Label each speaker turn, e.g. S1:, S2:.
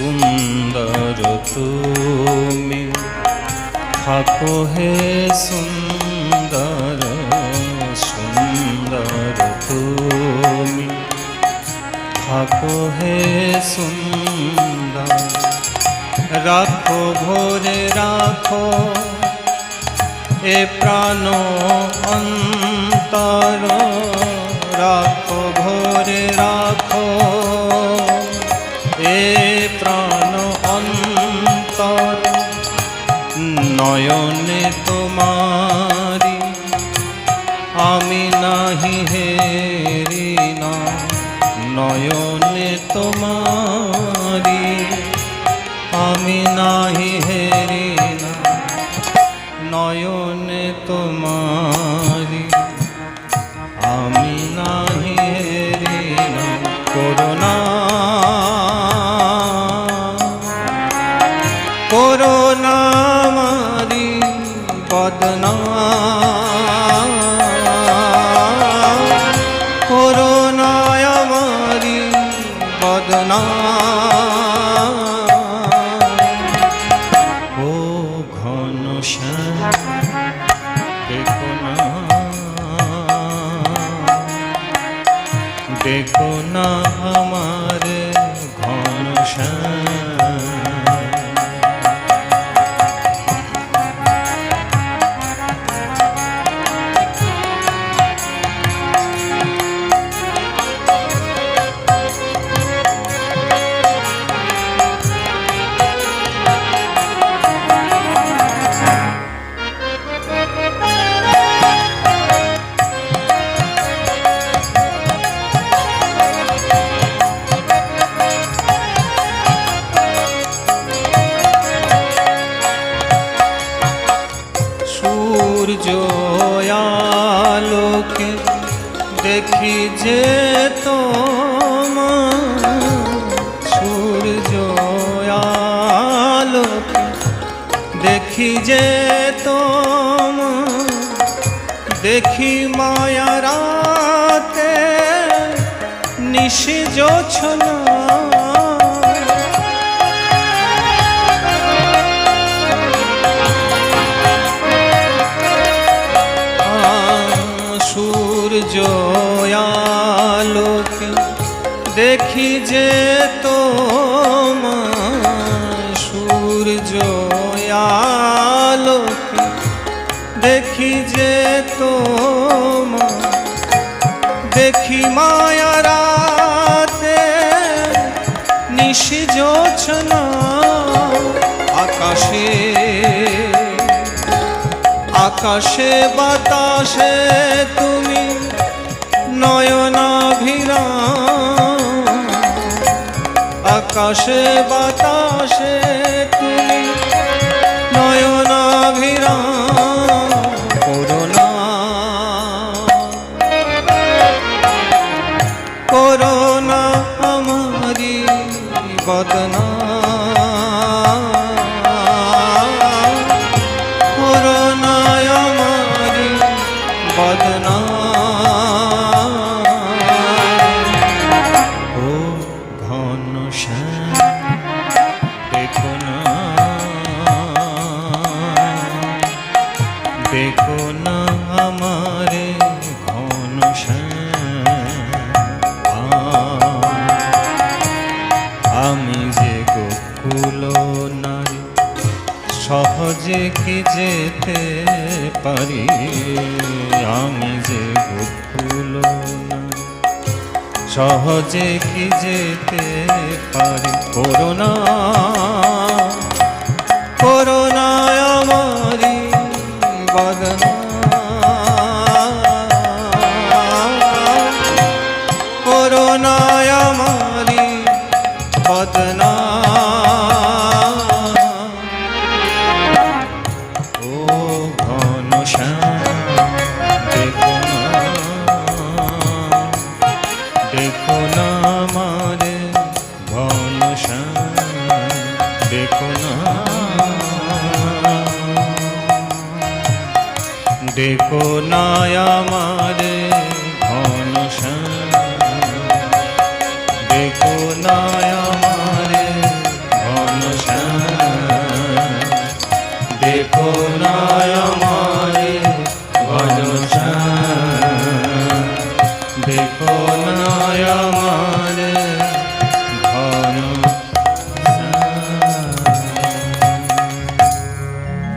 S1: সুন্দর তুমি। থাকো হে সুন্দর সুন্দর তুমি। থাকো হে সুন্দর, রাখো ভোরে রাখো এ প্রাণ অন্তর। রাখো ভোরে রাখো প্রাণ অন্তর, নয়নে তোমারি, আমি নাহি হেরি না, নয়নে তোমারি, আমি নাহি হেরি না, নয়নে তোমারি। বদনা। করোনায় আমারি বদনা। দেখো না আমার ঘন দেখি যে তোমার সূর্য আলোকে দেখি যে তোমার দেখি মায়ারাতে নিশি জোছনা আলোকে দেখি যে তো সূর্য আলোকে, দেখি যে তো দেখি মায়া রাতে নিশি জোছনা আকাশে। আকাশে বাতাসে তুমি নয়নাভিরা আকাশে বাতাসে তুমি নয়নাভিরা করোনা করোনা আমারি বদনা। দেখো না আমারে ঘন আমি যে গোকুল নারী সহজে কি যেতে পারি? আমি যে গোকুল নারী সহজে কি যেতে পারি? করোনা করোনা বদনা ও ঘন দেখো না দেখো না আমারে ঘন দেখো না দেখো না আমারে